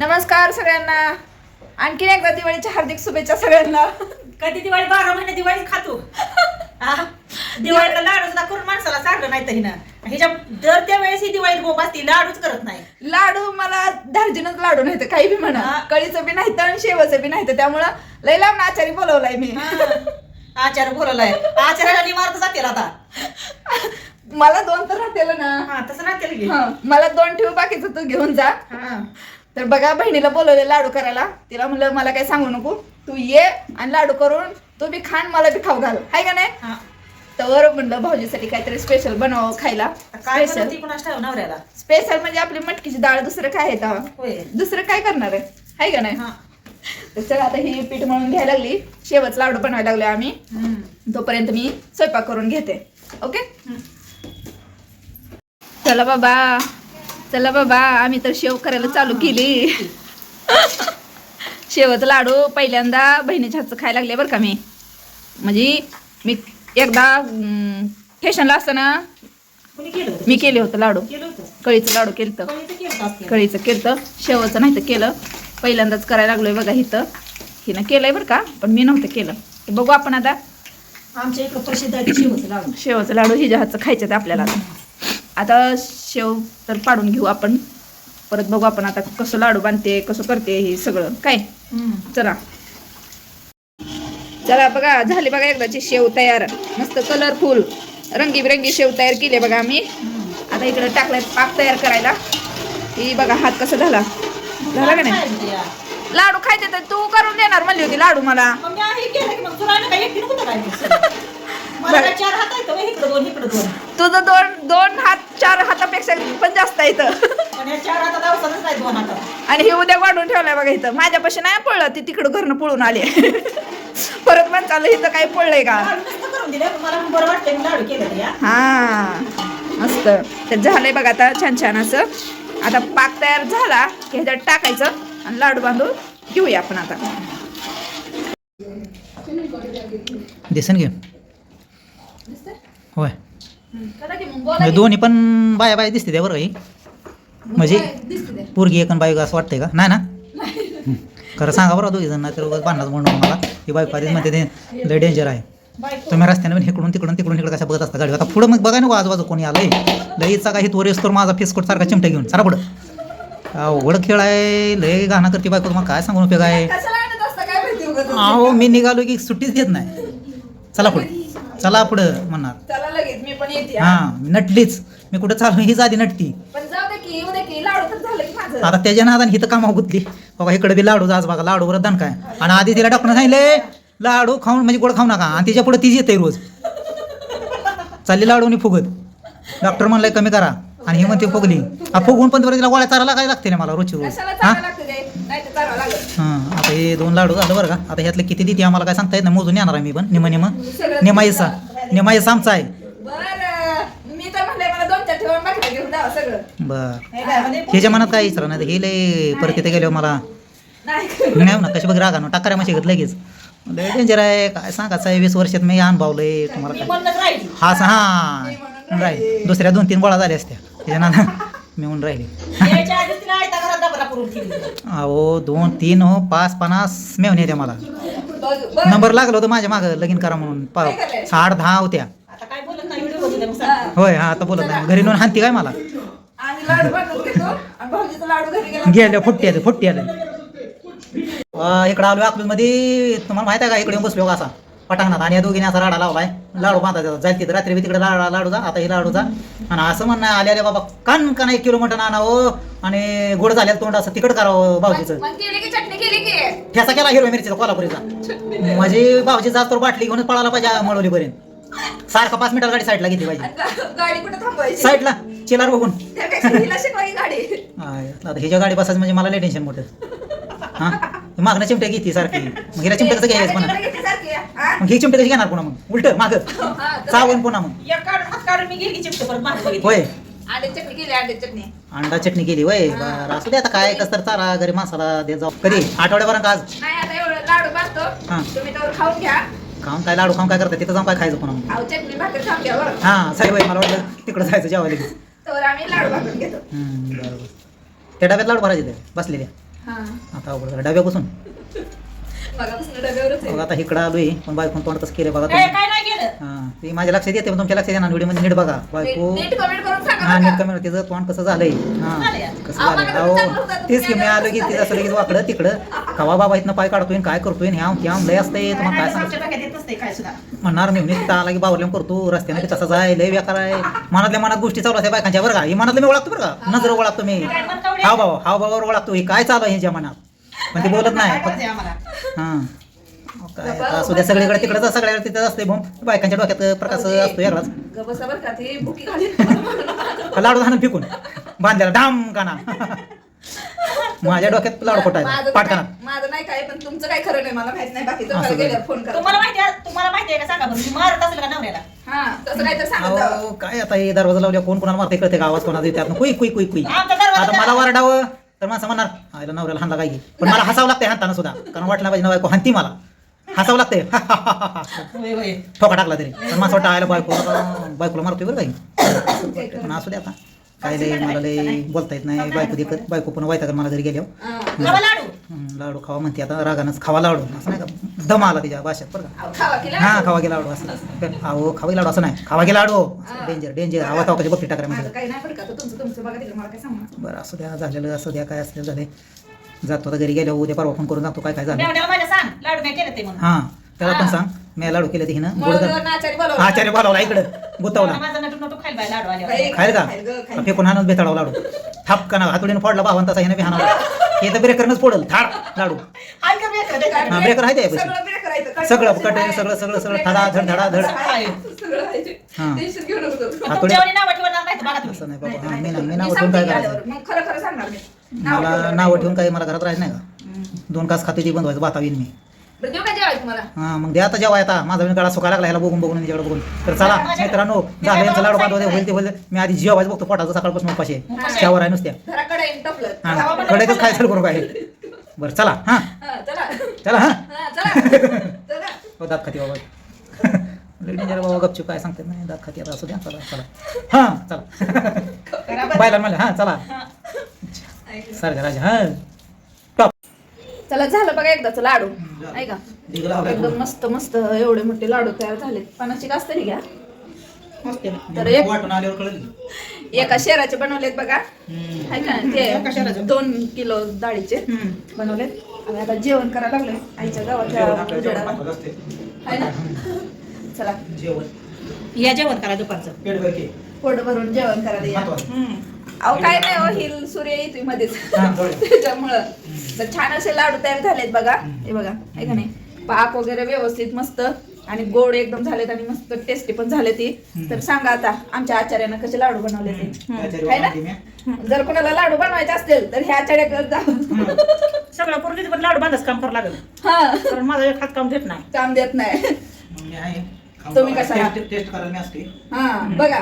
नमस्कार सगळ्यांना. आणखीन एकदा दिवाळीच्या हार्दिक शुभेच्छा सगळ्यांना. कधी दिवाळी? बारा महिने दिवाळी खातो. हा? दिवाळीला लाडू सुद्धा करून माणसाला सांगलं नाही तरी ना ह्याच्या दर त्या वेळेस ही दिवाळीत बोंब असती लाडूच करत नाही. लाडू मला धार्जिनच लाडू नाही तर काही बी म्हणा. हा. कळीचं बी नाही तर आणि शेवचं बी नाही तर त्यामुळं लय लांब आचारी बोलवलाय मी. हा. आचार्य बोलवलाय. आचार्याला निवार्त जातील आता. मला दोन तर राहतेल ना. हा तसं हा, मला दोन ठेव बाकीचं तू घेऊन जा. हा. तर बघा बहिणीला बोलवले लाडू करायला. तिला म्हणलं मला काही सांगू नको. तू ये आणि लाडू करून तू बी खाण मला बी खाऊ घाल. हाय का नाही? हा. तर म्हणलं भाऊजीसाठी काहीतरी स्पेशल बनवावं खायला. काय स्पेशल नवऱ्याला? स्पेशल म्हणजे आपली मटकीची डाळ दुसरं काय आहे दुसरं काय करणार आहे? हाय का नाही? हा. तर चला आता ही पीठ मळून घ्यायला लागली. शेवच लाडू बनवायला लागले आम्ही. तोपर्यंत मी स्वयंपाक करून घेते. ओके. चला बाबा. चला बाबा आम्ही तर शेव करायला चालू केली. शेवच लाडू पहिल्यांदा बहिणीच्या हातचं खायला लागले बरं का मी. म्हणजे मी एकदा अं, स्टेशनला असताना? मी केले होतं लाडू. कळीचं लाडू केलं. कळीचं केलं शेवचं नाही तर केलं. पहिल्यांदाच करायला लागलोय बघा इथं. हिनं केलंय बरं का पण मी नव्हतं केलं. बघू आपण आता. आमच्या इकडं प्रसिद्ध शेवचं लाडू. शेवचं लाडू हिच्या हातचं खायचं आपल्याला आता. आता शेव तर पाडून घेऊ आपण. परत बघू आपण आता कसं लाडू बांधते कसं करते हे सगळं. काय. चला. चला बघा झाली बघा एकदाची शेव तयार. मस्त कलरफुल रंगीबिरंगी शेव तयार केली बघा आम्ही. आता इकडे टाकलाय पाक तयार करायला. ही बघा हात कसा झाला? झाला का नाही. लाडू खायचे तर तू करून देणार म्हणली होती लाडू मला. मला चार हात आहेत इकडं दोन इकडं दोन. तुझं दोन दोन हात चार हातापेक्षा पण जास्त आहे इथं पण या चार हातात अवसरच नाही दोन हातात. आणि हे उद्या वाढून ठेवलंय बघा इथं. माझ्यापाशी नाही पडलं ती तिकडं घरनं पळून आली परत पण चाललं इथं काही पडलंय का? लाडू नसतं करून दिले. पण मला बरं वाटतंय मी लाडू केलं ते हा मस्त. तर झालंय बघा आता छान छान असं. आता पाक तयार झाला की ह्याच्यात टाकायचं आणि लाडू बांधून घेऊया आपण आता. दिसन घे. होय. म्हणजे दोन्ही पण बाया बाया दिसते त्या बरं काही म्हणजे पोरगी एक बायको असं वाटतंय का? नाही ना. खरं सांगा बरं दोघी जण नाही तर उगाच भांडणाचं म्हणून मला. ही बायको आधीच म्हणते ते लय डेंजर आहे. तुम्ही रस्त्याने पण इकडून तिकडून तिकडून इकडे कशा बघत असता गाडी आता पुढं मग बघा ना आजूबाजू कोणी आलंय. लईचा काही तोर येस तर माझा फेसकोट सारखा चिमटा घेऊन? सारा पुढं. अवघड खेळ आहे. लय गाणं करते बायको तुम्हाला काय सांगून उपयोग आहे? अहो मी निघालो की सुट्टीच देत नाही. चला पुढे. चला पुढं म्हणणार. चला पण येते हा मी नटलीच. मी कुठं चालू हीच आधी नटती. पण जाऊ दे की येऊ दे की लाडू तर झालं की माझं. आता त्याच्या नादाने हिथं कामा गुतली. बाबा इकडे बी लाडू आज बघा लाडू वरच काय. आणि आधी तिला डॉक्टर सांगितले लाडू खाऊन म्हणजे गोड खाऊ नका. आणि तिच्या पुढे तीच येते रोज. चालली लाडूनी फुगत. डॉक्टर म्हणलंय कमी करा. आणि ही म्हणते फुगली. हा फुगून पण तिला गोळ्या चारायला काय लागते ना मला रोजची रोज? कशाला हा? चांगलं लागतं ते नाही तर चालवा लागत हां आता हे दोन लाडू झालं बरं का. आता ह्यातलं किती देते आम्हाला काय सांगता येत नाही. मोजून येणार आहे मी पण. निम निम. निमाईसा निमाईसा आमचा आहे बरं मी तर म्हणले मला दोन चार ठेवून बाकी घेऊन जावं सगळं बरं. ह्याच्या मनात काय विचारा नाही हे लय परत तिथे गेल्यावर मला. नाही ना कशी बघ रागानं टाकाऱ्या माशी घेत लगेच. लय डेंजर आहे काय सांगायचं आहे वीस वर्षात मी अनुभवलंय तुम्हाला काय. हा सा हा. राहील. दुसऱ्या दोन तीन गोळा झाल्या असत्या. त्याच्या नादा मी म्हणून राहिली. अहो दोन तीन हो पाच पन्नास मेवणे द्या मला. बरं. नंबर लागलं होतं माझ्या मागं लगीन करा म्हणून. साठ दहा होत्या. सांग. होय हा आता बोलत नाही. घरी नेऊन हानती काय मला? लाडू बनवून घेतो आणि भाऊजीचा लाडू घरी गेला. गेल्या फुट्टी आलं फुट्टी आलं इकडं आलो अकलूजमध्ये. तुम्हाला माहिती आहे का इकडे येऊन बसलो का असा? पटांगणात. आणि या दोघीने असा राडा लावलाय. लाडू बांधायचा जाईल तिथं. रात्री बी तिकडे लाडू लाडू जा आता ही लाडू जा आणि असं म्हणणं आले आले बाबा कान कान एक किलो मटण आणावं आणि गोड झाल्या तोंड असं तिकड करावं भाऊजीचं. मग केली की चटणी केली की? ठेसा केला हिरव्या मिरचीचा कोल्हापुरीचा. म्हणजे भाऊजी जास्त तर बाटली घेऊनच पळाला पाहिजे मळवलीपर्यंत सारखा पाच मिनिटात गाडी साईडला घेतली पाहिजे. गाडी कुठे थांबवायची? साईडला चिलार बघून. त्यापेक्षा हिला शिकवायची गाडी. आय, आता हिच्या गाडी बसायचं म्हणजे मला लय टेन्शन मोठं. हा? मागणं चिमट्या घेते सारखी. मग हिला चिमट्या कसं घ्यायचं गाडी हा? मग ही चिमटे कशी घेणार पुन्हा मग? उलट माग. हा, तर चावून पुन्हा मग. एक काढून हात काढून मी गेली चिपटे परत मागे बघितली. होय. अंडे चटणी केली अंडे चटणी. अंडा चटणी केली वय बरं असू दे आता काय कस तर चारा घरी माणसाला दे जाऊ. कधी? आठवड्याभरात का आज? नाही आता एवढं लाडू बांधतो हा. तुम्ही खाऊन घ्या. खाऊन काय लाडू खाऊन काय करता तिथं जाऊन काय खायचं पुन्हा मग? अहो चटणी भाकर खाऊन घ्या बरं. हा साई बाई मला वाटलं तिकडं जायचं जेवायला लगेच तर आम्ही लाडू भाकून घेतो. हम्म, बरं बरं त्या डब्यात लाडू भरायचे ते बसलेल्या हा. आता अवघड झालं. डब्यावरच आहे बघा आता इकडं आलोय. पण बायकोन तोंड कसं केलं बघा काय तुम्ही. काय नाही केलं? हा ते माझ्या लक्षात येते पण तुमच्या लक्षात येणार व्हिडिओमध्ये नीट बघा. बायको नीट कमेंट करून सांगा हा नीट का? कमी तिचं तोंड कसं झालंय? हा झालंय. कसं झालंय? होतं, तेच की मी आलो की तिचं असं लगेच वाकडं तिकडं. कवा बाबा इथनं पाय काढतोय आणि काय करतोय ह्या त्या लय असतंय. तुम्हाला काय सांगतो म्हणणार मी नुसतं आला की बावरल्याम करतो. रस्त्याने की तसंच आहे लय बेकार आहे. मनातल्या मनात गोष्टी चालू असतात बायकांच्या बरं का? ही मनातलं मी ओळखतो बरं का? नजर ओळखतो मी? हाव बाबा हाव बाबावर ओळखतो हे काय चालू आहे ह्याच्या मनात? पण ते बोलत नाही काय आम्हाला? हा. काय आता असू द्या सगळीकडे तिकडे सगळ्या तिथं असते बॉम्ब बायकांच्या डोक्यात प्रकाश असतो बरं का ती घाली लाडू धानं फेकून बांधलेला डाम काना. माझ्या डोक्यात लाडू माझं पाटकानात काय- माझं नाही काय पण तुमचं काय खरं नाही मला माहीत नाही बाकी असं तुम्हाला काय? गेल्यावर फोन करा. तुम्हाला माहिती आहे तुम्हाला माहिती आहे का सांगा बरं मारत असेल का नवऱ्याला? हा तसं काय तर सांगत जावं. अहो काय आता हे दरवाजा लावल्या कोण कोणाला मारते कळते का? आवाज कोणाचा त्यातनं कुई कुई कुई कुई. आमचा दरवाजा आता मला वरडावं. तर माणसं म्हणणार आयला नवऱ्याला हाणला काय पण मला हसावं लागतंय हाणताना सुद्धा. कारण वाटलं पाहिजे नवा हानती मला. हसावं लागतंय. ठोका टाकला तरी. पण माणसं वाटतं आयला बायको बायकोला मारतोय बरं काही पण असू दे आता. काय लय मला लय बोलता येत नाही. बायको देखत बायको पण वायता मला घरी हा. हम्म, लाडू खावा म्हणते आता रागानंच खावा लाडू. असं नाही का? दम आला तिच्या भाषेत बरं का? हा खावा गेला लाडू असं. अहो खावा गेला लाडू असं नाही. खावा गेला लाडू. डेंजर डेंजर आवाज तावकाची बघती टाकऱ्या माझं म्हणजे बरं असू द्या झालेलं असू द्या काय असलं झाले जातो आता घरी गेल्यावर उद्या परवा फोन करून जातो काय काय झालं. मेवण्याला माझ्या सांग. लाडू काय केलं ते म्हणून. हा त्याला पण. सांग. मी लाडू केले ते हिनं गोड म्हणून आचारी बोलावला. आचार्य बोलावला इकडं गुतवला माझा नटू नटू खायला लाडू का. फेकून हाणच बेताडावा लाडू थाप का ना हातोडीनं फोडला भावन तसा हिनं बी हाणावला हे तर ब्रेकरनंच फोडल थाड लाडू काय? हा, ब्रेकर आहे ते पैसे. सगळं. कट सगळं, कट. सगळं, सगळं, सगळं, धडा, धड, धडा, धड. सगळं आहे. हा. टेन्शन घेऊ नको तू. हातोडी तुमच्यावाली नावं ठेवणार नाही तर बघा तुम्ही असं नाही नाही, बाबा हा, नाही, मी ना मी मी नाव ठेवून सांगते काय की करायचं आल्यावर. मग खरं खरं सांगणार मी नाव मला ठेवलं नाव. ठेवून काही मला घरात राहायचं नाही का. दोन कास खाते ती बंद व्हायचं बाता येईन मी बरं, देऊ का जेवायला तुम्हाला? हा मग द्या आता जेव्हा आता. माझा मी गळा सुका लागला ह्याला बघून बघून याच्याकडे बघून. तर चला मित्रांनो झालं यांचं लाडू बांधव होईल ते होईल. मी आधी जेवायचं बघतो पोटाचं सकाळपासून उपाशी. आहे आहे नुसत्या. घराकडे येऊन टपलं. हा कडेकच खायचं करू काय बरं चला हा. हा, चला. चला हा. हा, चला. चला. हो दात खाती बाबा. डेंजर बाबा गपचूप काय सांगते नाही दात खाती आता असू द्या चला चला. हा चला. बायला म्हणलं हा चला. ऐकलं. सारखा राजा हा. चला झालं बघा एकदाच लाडू ऐका. एकदम मस्त मस्त एवढे मोठे लाडू तयार झाले पणाची कास तरी घ्या? तर एक शेराचे बनवलेत बघा. आहे का? ते? दोन किलो डाळीचे बनवलेत. आणि आता जेवण करायला लागले आईच्या गावाच्या आहे ना? चला. जेवण. या जेवण करा दुपारचं. पेट भर के. पोट भरून जेवण करायला या. अहो काय नाही हो हिल सूर्य येतोय मध्येच. हा, थोडे. त्याच्यामुळं. तर छान असे लाडू तयार झालेत बघा. हे बघा आहे का नाही? पाक वगैरे व्यवस्थित मस्त. आणि गोड एकदम झालेत आणि मस्त टेस्टी पण झाले ती. तर सांगा आता आमच्या आचार्यानं कसे लाडू बनवले ते है ना? मी. जर कोणाला लाडू बनवायचे असतील तर ह्या आचार्याकडे जा. सगळं पूर्वीच पण लाडू बांधच काम करावं लागेल. हा. कारण माझं एक हात काम देत नाही. काम देत नाही. मग मी आहे. तुम्ही. कसा आहात? टेस्ट टेस्ट करायला मी असते हा बघा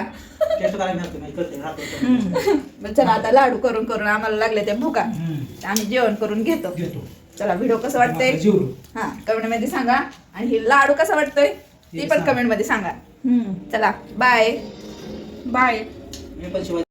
टेस्ट करायला मी असते माहिती कळते, राहते, कळते. मग चला आता लाडू करून करून आम्हाला लागले ते भुका. आम्ही जेवण करून घेतो घेतो. चला व्हिडिओ कसं वाटतंय. हा कमेंटमध्ये सांगा आणि ही लाडू कसा वाटतोय ती पण सांगा. कमेंटमध्ये सांगा चला बाय बाय मी पण शिवाय